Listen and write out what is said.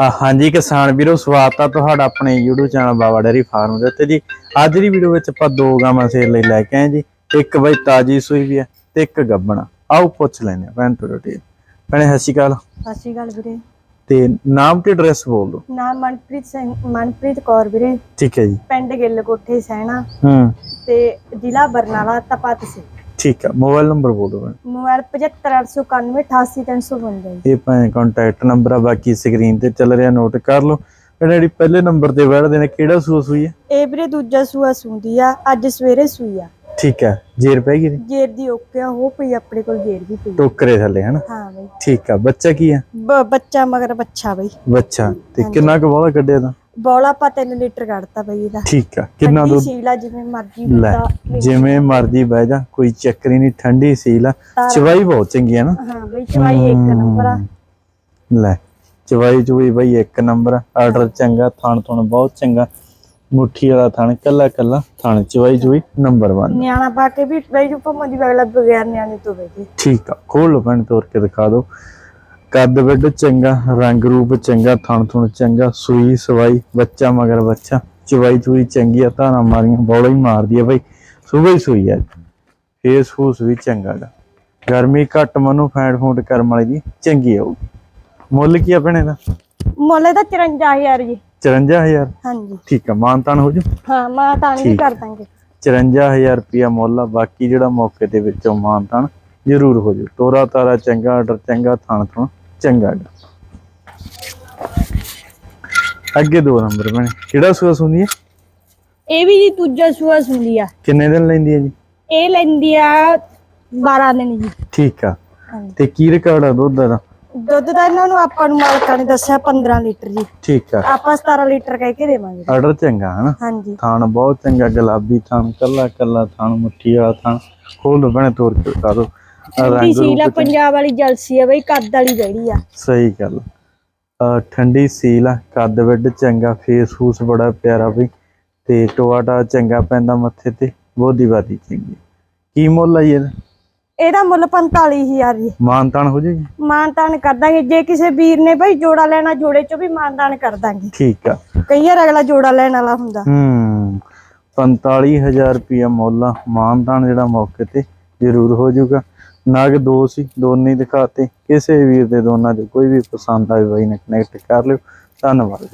ਆ ਹਾਂਜੀ ਕਿਸਾਨ ਵੀਰੋ ਸਵਾਗਤ ਆ ਤੁਹਾਡਾ ਆਪਣੇ YouTube channel Baba dairy farm ਦੇ ਉੱਤੇ ਜੀ। ਅੱਜ ਦੀ ਵੀਡੀਓ ਵਿੱਚ ਆਪਾਂ ਦੋ ਗਾਵਾਂ ਸੇਲ ਲਈ ਲੈ ਕੇ ਆਏ ਜੀ। ਇੱਕ ਬਈ ਤਾਜੀ ਸੂਈ ਵੀ ਹੈ ਤੇ ਇੱਕ ਗੱਬਣਾ ਆਓ ਪੁੱਛ ਲੈਨੇ ਆ ਭੈਣ ਤੋਂ ਡਿਟੇਲ ਭੈਣੇ ਸਤਿ ਸ਼੍ਰੀ ਅਕਾਲ। ਸਤਿ ਸ਼੍ਰੀ ਅਕਾਲ ਵੀਰੇ। ਤੇ ਨਾਮ ਤੇ ਐਡਰੈਸ ਬੋਲ ਦਿਓ। ਨਾਮ ਮਨਪ੍ਰੀਤ ਸਿੰਘ ਮਨਪ੍ਰੀਤ ਕੌਰ ਵੀਰੇ। ਠੀਕ ਹੈ ਜੀ। ਪਿੰਡ ਗਿੱਲ ਕੋਠੇ ਸੈਣਾ। ਹੂੰ। ਤੇ ਜ਼ਿਲ੍ਹਾ ਬਰਨਾਲਾ ਤਪਤ ਸੀ ਠੀਕ ਹੈ ਮੋਬਾਈਲ ਨੰਬਰ ਬੋਲ ਦਿਓ ਮੋਬਾਈਲ 7589988352 ਇਹ ਭਾਵੇਂ ਕੰਟੈਕਟ ਨੰਬਰ ਆ ਬਾਕੀ ਸਕਰੀਨ ਤੇ ਚੱਲ ਰਿਹਾ ਨੋਟ ਕਰ ਲਓ। ਭੈਣੇ ਜਿਹੜੀ ਪਹਿਲੇ ਨੰਬਰ ਤੇ ਬੈਠਦੇ ਨੇ ਕਿਹੜਾ ਸੂਆ ਸੂਈ ਹੈ ਇਹ ਵੀਰੇ ਦੂਜਾ ਸੂਆ ਸੁੰਦੀ ਆ ਅੱਜ ਸਵੇਰੇ ਸੂਈ ਆ। ਠੀਕ ਹੈ ਜੇਰ ਪੈ ਗਈ? ਜੇਰ ਦੀ ਓਕੇ ਆ ਹੋ ਪਈ ਆਪਣੇ ਕੋਲ ਜੇਰ ਵੀ ਪਈ ਟੋਕਰੇ ਥੱਲੇ ਹਨਾ? ਹਾਂ ਬਈ। ਠੀਕ ਆ ਬੱਚਾ ਕੀ ਬ- ਬੱਚਾ ਮਗਰ ਬੱਚਾ ਬਈ। ਬੱਚਾ ਤੇ ਕਿੰਨਾ ਕੁ ਬੋਲਾ ਕੱਢਿਆ ਤਾਂ ਬੋਲਾ ਆਪਾਂ 3 ਲੀਟਰ ਕੱਢਤਾ ਬਈ ਇਹਦਾ। ਠੀਕ ਆ ਕਿੰਨਾ ਦੁੱਧ? ਸੀਲ ਆ ਜਿਵੇਂ ਮਰਜ਼ੀ ਲੈ ਜਿਵੇਂ ਮਰਜ਼ੀ ਬਹਿ ਜਾ ਕੋਈ ਚੱਕਰ ਹੀ ਨਹੀਂ ਠੰਡੀ ਸੀਲ ਆ। ਚਵਾਈ ਬਹੁਤ ਚੰਗੀ ਆ ਨਾ। ਹਾਂ ਬਈ ਚਵਾਈ ਇੱਕ ਨੰਬਰ ਆ। ਲੈ ਚਵਾਈ ਚੁਈ ਬਈ ਇੱਕ ਨੰਬਰ ਆਰਡਰ ਚੰਗਾ ਥਣ ਥਣ ਬਹੁਤ ਚੰਗਾ। ਮੁੱਠੀ ਵਾਲਾ ਥਣ ਕੱਲਾ ਕੱਲਾ ਥਣ ਚਵਾਈ ਚੁਈ ਨੰਬਰ 1 ਨਿਆਣਾ ਪਾ ਕੇ ਵੀ ਬਈ ਦੀ ਵਗਲਾ ਬਗੈਰ ਨਿਆਣੇ ਤੋਂ ਬਈ ਠੀਕ ਆ ਖੋਲ ਲੋ ਪੈਣ ਤੋੜ ਕੇ ਦਿਖਾ ਦਿਓ। ਕੱਦ ਵੱਡ ਚੰਗਾ ਰੰਗ ਰੂਪ ਚੰਗਾ ਥਣ ਥਣ ਚੰਗਾ ਸੂਈ ਸਵਾਈ ਬੱਚਾ ਮਗਰ ਬੱਚਾ ਚਵਾਈ ਚੁਈ ਚੰਗੀ ਆ ਧਾਰਾਂ ਮਾਰੀਆਂ ਬੌਲਾ ਹੀ ਮਾਰਦੀ ਆ ਬਈ। ਸੂਬੇ ਹੀ ਸੂਈ ਆ। ਫੇਸ ਫੂਸ ਵੀ ਚੰਗਾ ਗਾ। ਗਰਮੀ ਘੱਟ ਮਨੂੰ ਫੈਂਟ ਫੂਟ ਕਰਮ ਵਾਲੀ ਦੀ ਚੰਗੀ ਆਊਗੀ। ਮੁੱਲ ਕੀ ਆ ਭੈਣੇ ਦਾ? ਮੁੱਲ ਦਾ 54000 ਜੀ। 54000 ਹਾਂਜੀ। ਠੀਕ ਆ ਮਾਨਤਾਨ ਹੋ ਜੂ? ਹਾਂ ਮਾਂ ਤਾਂ ਨਹੀਂ ਠੀਕ। ਕਰ ਦਾਂਗੇ। 54000 ਰੁਪਿਆ ਮੁੱਲ ਆ ਬਾਕੀ ਜਿਹੜਾ ਮੌਕੇ ਦੇ ਵਿੱਚੋਂ ਮਾਨਤਾਨ ਜ਼ਰੂਰ ਹੋ ਜੂ। ਤੋਰਾ ਤਾਰਾ ਚੰਗਾ ਆਰਡਰ ਚੰਗਾ ਥਣ ਥਣ ਚੰਗਾ ਗਾ। ਅੱਗੇ ਦੋ ਨੰਬਰ ਬਣੇ ਕਿਹੜਾ ਸੂਆ ਸੁੰਦੀ ਹੈ ਇਹ ਵੀ ਜੀ ਦੂਜਾ ਸੂਆ ਸੁੰਦੀ ਆ। ਕਿੰਨੇ ਦਿਨ ਲੈਂਦੀ ਹੈ ਜੀ? ਇਹ ਲੈਂਦੀ ਆ 12 ਦਿਨ ਜੀ। ਠੀਕ ਆ। ਤੇ ਕੀ ਰਿਕਾਰਡ ਆ ਦੁੱਧ ਦਾ? ਦੁੱਧ ਦਾ ਇਹਨਾਂ ਨੂੰ ਆਪਾਂ ਨੂੰ ਮਾਲਕਾਂ ਨੇ ਦੱਸਿਆ 15 ਲੀਟਰ ਜੀ। ਠੀਕ ਆ। ਆਪਾਂ 17 ਲੀਟਰ ਕਹਿ ਕੇ ਦੇਵਾਂਗੇ। ਆਰਡਰ ਚੰਗਾ ਹਨਾ? ਹਾਂਜੀ। ਥਾਣ ਬਹੁਤ ਚੰਗਾ ਗੁਲਾਬੀ ਥਾਣ ਕੱਲਾ ਕੱਲਾ ਥਾਣ ਮੁੱਠੀ ਵਾਲਾ ਥਾਣ ਖੋਲ ਬਣੇ ਤੋੜ ਕੇ ਦਿਓ। ਆਹ ਠੰਡੀ ਰੰਗ ਸੀਲਾ ਰੂਪ ਪੰਜਾਬ ਵਾਲੀ ਜਲਸੀ ਆ ਬਈ ਕੱਦ ਵਾਲੀ ਬੈੜੀ ਆ। ਸਹੀ ਗੱਲ। ਅਹ ਠੰਡੀ ਸੀਲ ਆ ਕੱਦ ਵੱਡ ਚੰਗਾ ਫੇਸ ਫੂਸ ਬੜਾ ਪਿਆਰਾ ਵੀ ਤੇ ਟੋਆਟਾ ਚੰਗਾ ਪੈਂਦਾ ਮੱਥੇ ਤੇ ਬੋਦੀ ਬਾਦੀ ਚੰਗੀ। ਕੀ ਮੁੱਲ ਆ ਜੀ ਇਹਦਾ? ਇਹਦਾ ਮੁੱਲ 45000 ਜੀ। ਮਾਨਤਾਨ ਹੋ ਜਾਏਗੀ? ਮਾਨਤਾਨ ਕਰ ਦਾਂਗੇ। ਜੇ ਕਿਸੇ ਵੀਰ ਨੇ ਬਈ ਜੋੜਾ ਲੈਣਾ ਜੋੜੇ ਚੋਂ ਵੀ ਮਾਨਤਾਨ ਕਰ ਦਾਂਗੇ। ਠੀਕ ਆ। ਕਈ ਵਾਰ ਅਗਲਾ ਜੋੜਾ ਲੈਣ ਵਾਲਾ ਹੁੰਦਾ। ਹੂੰ 45000 ਰੁਪਿਆ ਮੁੱਲ ਆ। ਮਾਨਤਾਨ ਜਿਹੜਾ ਮੌਕੇ ਤੇ ਜ਼ਰੂਰ ਹੋ ਜਾਊਗਾ। ਨਗ ਦੋ ਸੀ, ਦੋਨੇ ਦਿਖਾਤੇ। ਕਿਸੇ ਵੀਰ ਦੇ ਦੋਨਾਂ ਚੋਂ ਕੋਈ ਵੀ ਪਸੰਦ ਆਵੇ ਬਾਈ ਨੇ ਕਨੈਕਟ ਕਰ ਲਿਓ। ਧੰਨਵਾਦ।